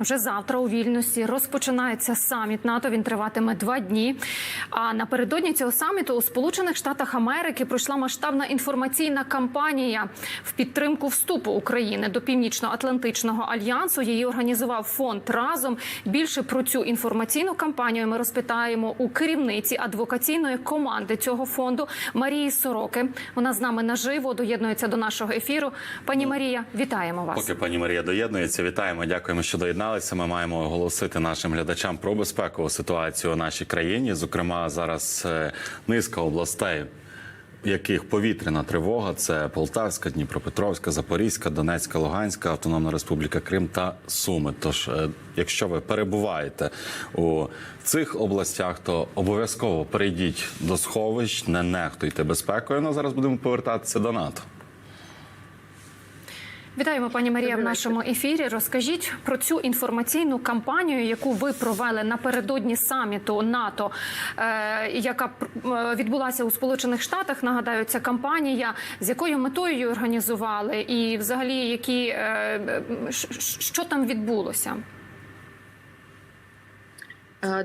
Вже завтра у Вільнюсі розпочинається саміт НАТО. Він триватиме два дні. А напередодні цього саміту у Сполучених Штатах Америки пройшла масштабна інформаційна кампанія в підтримку вступу України до Північно-Атлантичного альянсу. Її організував фонд разом. Більше про цю інформаційну кампанію ми розпитаємо у керівниці адвокаційної команди цього фонду Марії Сороки. Вона з нами наживо доєднується до нашого ефіру. Пані Марія, вітаємо вас. Поки пані Марія доєднується, вітаємо. Дякуємо, що доєдналися. Ми маємо оголосити нашим глядачам про безпекову ситуацію у нашій країні. Зокрема, зараз е, низка областей. Яких повітряна тривога це Полтавська, Дніпропетровська, Запорізька, Донецька, Луганська, Автономна Республіка Крим та Суми. Тож, е, якщо ви перебуваєте у цих областях, то обов'язково перейдіть до сховищ, не нехтуйте безпекою. Ну зараз будемо повертатися до НАТО. Вітаємо, пані Марія, в нашому ефірі. Розкажіть про цю інформаційну кампанію, яку ви провели напередодні саміту НАТО, е, яка е, відбулася у Сполучених Штатах. Нагадаю, ця кампанія з якою метою її організували, і взагалі які е, що там відбулося?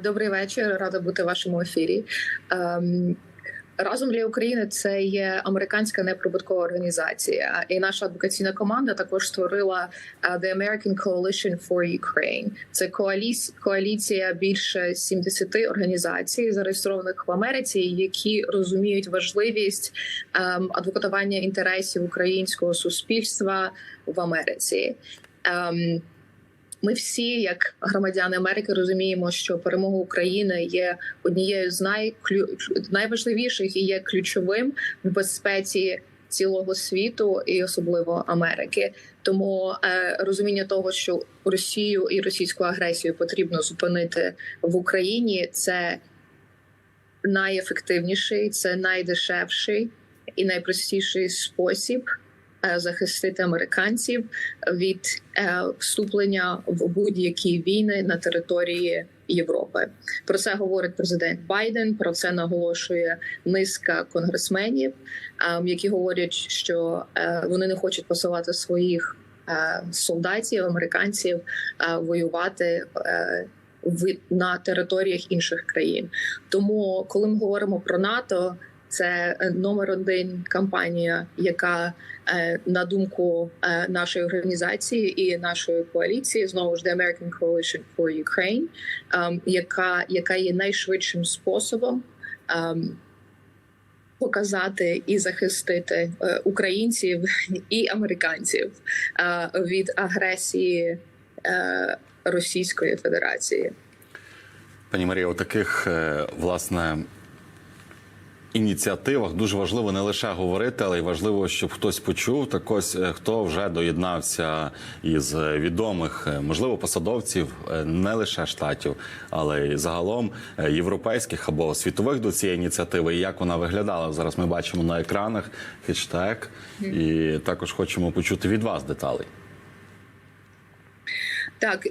Добрий вечір, рада бути в вашому ефірі. Ем, Разом для України це є американська неприбуткова організація, і наша адвокаційна команда також створила е, The American Coalition for Ukraine. Це коаліція більше 70 організацій, зареєстрованих в Америці, які розуміють важливість ем, адвокатування інтересів українського суспільства в Америці. Ми всі, як громадяни Америки, розуміємо, що перемога України є однією з найклю... найважливіших і є ключовим в безпеці цілого світу і особливо Америки. Тому е, розуміння того, що Росію і російську агресію потрібно зупинити в Україні, це найефективніший, це найдешевший і найпростіший спосіб захистити американців від е, вступлення в будь-які війни на території Європи. Про це говорить президент Байден. Про це наголошує низка конгресменів, е, які говорять, що е, вони не хочуть посилати своїх е, солдатів, американців е, воювати. е, на територіях інших країн, тому коли ми говоримо про НАТО, це е, номер один кампанія, яка е, на думку е, нашої організації і нашої коаліції, знову ж The American Coalition for Ukraine, ем, яка, яка є найшвидшим способом. ем, Показати і захистити українців і американців від агресії Російської Федерації. Пані Марія, у таких власне ініціативах дуже важливо не лише говорити, але й важливо, щоб хтось почув. Так ось е, хто вже доєднався із е, відомих, е, можливо, посадовців не лише штатів, але й загалом європейських або світових до цієї ініціативи. І як вона виглядала зараз? Ми бачимо на екранах хештег, і також хочемо почути від вас деталей. Так,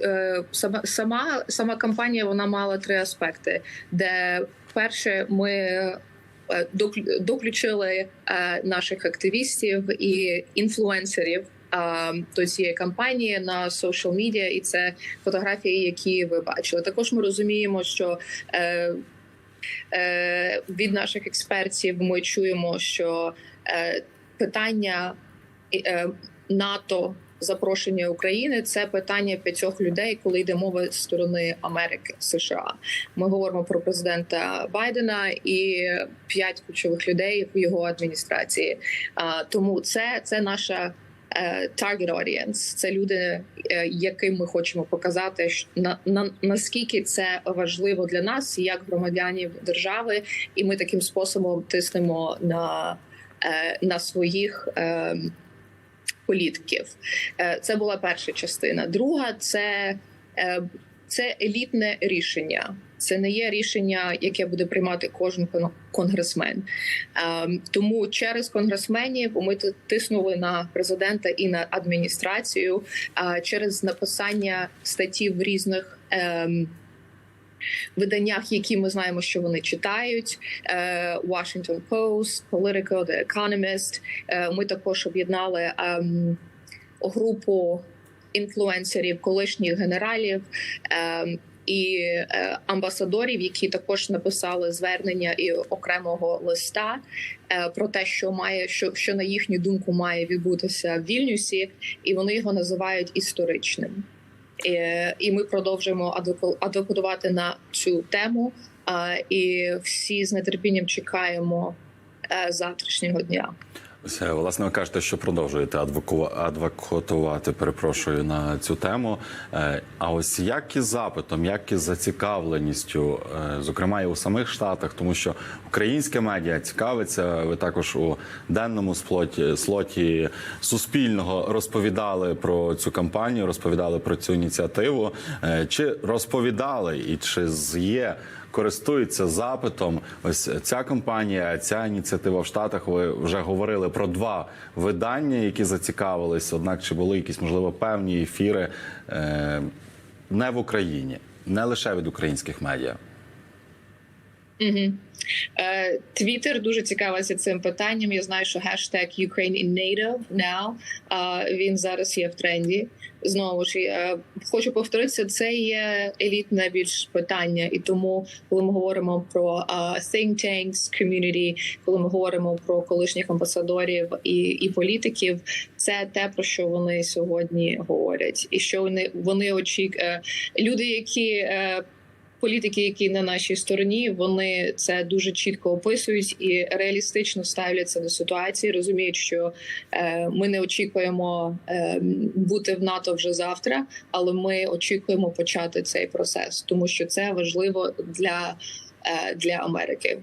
сама сама сама кампанія вона мала три аспекти. Де перше, ми доключили е, наших активістів і інфлюенсерів. е, До цієї кампанії на social media, і це фотографії, які ви бачили. Також ми розуміємо, що е, е, від наших експертів ми чуємо, що е, питання е, НАТО запрошення України це питання п'ятьох людей, коли йде мова з сторони Америки США. Ми говоримо про президента Байдена і п'ять ключових людей в його адміністрації. Тому це, це наша. е, Target audience – це люди, е, яким ми хочемо показати, на, на наскільки це важливо для нас, як громадянів держави, і ми таким способом тиснемо на, е, на своїх ем, політиків. Е, Це була перша частина. Друга це, е, це елітне рішення. Це не є рішення, яке буде приймати кожен кон- конгресмен. Е, Тому через конгресменів ми тиснули на президента і на адміністрацію через написання статті в різних. Ем, Виданнях, які ми знаємо, що вони читають, е, Washington Post, Politico, The Economist. Е, Ми також об'єднали ем, групу інфлюенсерів, колишніх генералів. Е, і е, амбасадорів, які також написали звернення і окремого листа про те, що має що, що на їхню думку має відбутися в Вільнюсі, і вони його називають історичним. І ми продовжуємо адвокатувати на цю тему. І всі з нетерпінням чекаємо е, завтрашнього дня. Е, Власне, ви кажете, що продовжуєте адвокатувати, перепрошую на цю тему. Е, А ось як із запитом, як із зацікавленістю, е, зокрема і у самих штатах, тому що українське медіа цікавиться. Ви також у денному сплоті слоті суспільного розповідали про цю кампанію, розповідали про цю ініціативу. Чи розповідали і чи є користуються запитом. Ось ця компанія, ця ініціатива в Штатах. Ви вже говорили про два видання, які зацікавились. Однак, чи були якісь можливо певні ефіри е, не в Україні, не лише від українських медіа. Угу. Дуже цікавиться цим питанням. Я знаю, що хештег Ukraine in NATO now, е, він зараз є в тренді. Знову ж е, хочу повторитися, це є елітне більш питання, і тому, коли ми говоримо про е, think tanks, community, коли ми говоримо про колишніх амбасадорів і, і політиків, це те про що вони сьогодні говорять, і що вони вони очікують люди, які е, політики, які на нашій стороні, вони це дуже чітко описують і реалістично ставляться до ситуації. Розуміють, що е, ми не очікуємо е, бути в НАТО вже завтра, але ми очікуємо почати цей процес, тому що це важливо для, е, для Америки.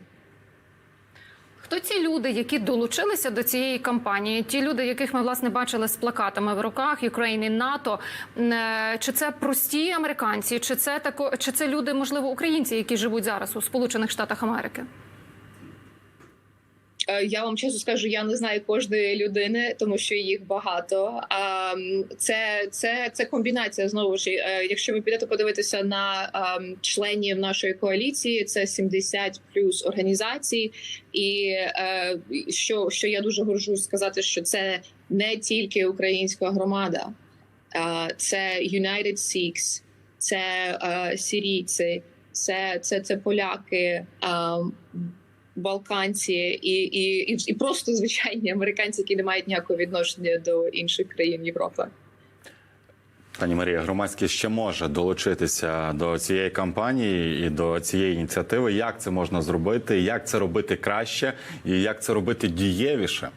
Хто ці люди, які долучилися до цієї кампанії? Ті люди, яких ми власне бачили з плакатами в руках України, НАТО, Е, чи це прості американці, чи це тако, чи це люди, можливо, українці, які живуть зараз у Сполучених Штатах Америки? Е, Я вам чесно скажу, я не знаю кожної людини, тому що їх багато. А це, це, це комбінація знову ж. е, Якщо ви підете подивитися на членів нашої коаліції, це 70 плюс організацій, і е, що, що я дуже горжусь сказати, що це не тільки українська громада, це United Sikhs, це сирійці, це, це, це поляки. Балканці і, і, і, і просто звичайні американці, які не мають ніякого відношення до інших країн Європи. Пані Марія, громадськість ще може долучитися до цієї кампанії і до цієї ініціативи. Як це можна зробити? Як це робити краще, і як це робити дієвіше?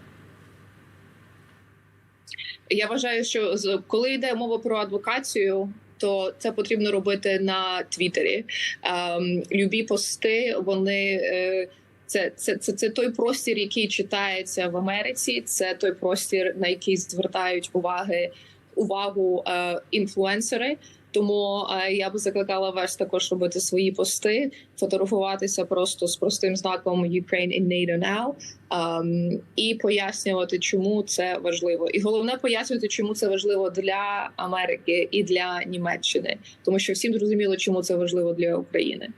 Я вважаю, що коли йде мова про адвокацію. То це потрібно робити на Твіттері. Ем, любі пости, вони е, це, це, це, це той простір, який читається в Америці. Це той простір, на який звертають уваги увагу е, інфлюенсери. Тому е, я би закликала вас також робити свої пости, фотографуватися просто з простим знаком Ukraine in NATO now ем, і пояснювати, чому це важливо. І головне пояснювати, чому це важливо для Америки і для Німеччини, тому що всім зрозуміло, чому це важливо для України.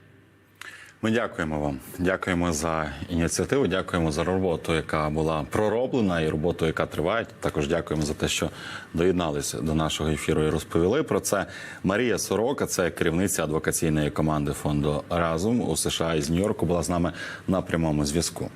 Ми дякуємо вам. Дякуємо за ініціативу. Дякуємо за роботу, яка була пророблена, і роботу, яка триває. Також дякуємо за те, що доєдналися до нашого ефіру і розповіли про це. Марія Сорока, це керівниця адвокаційної команди фонду Разум у США із Нью-Йорку, була з нами на прямому зв'язку.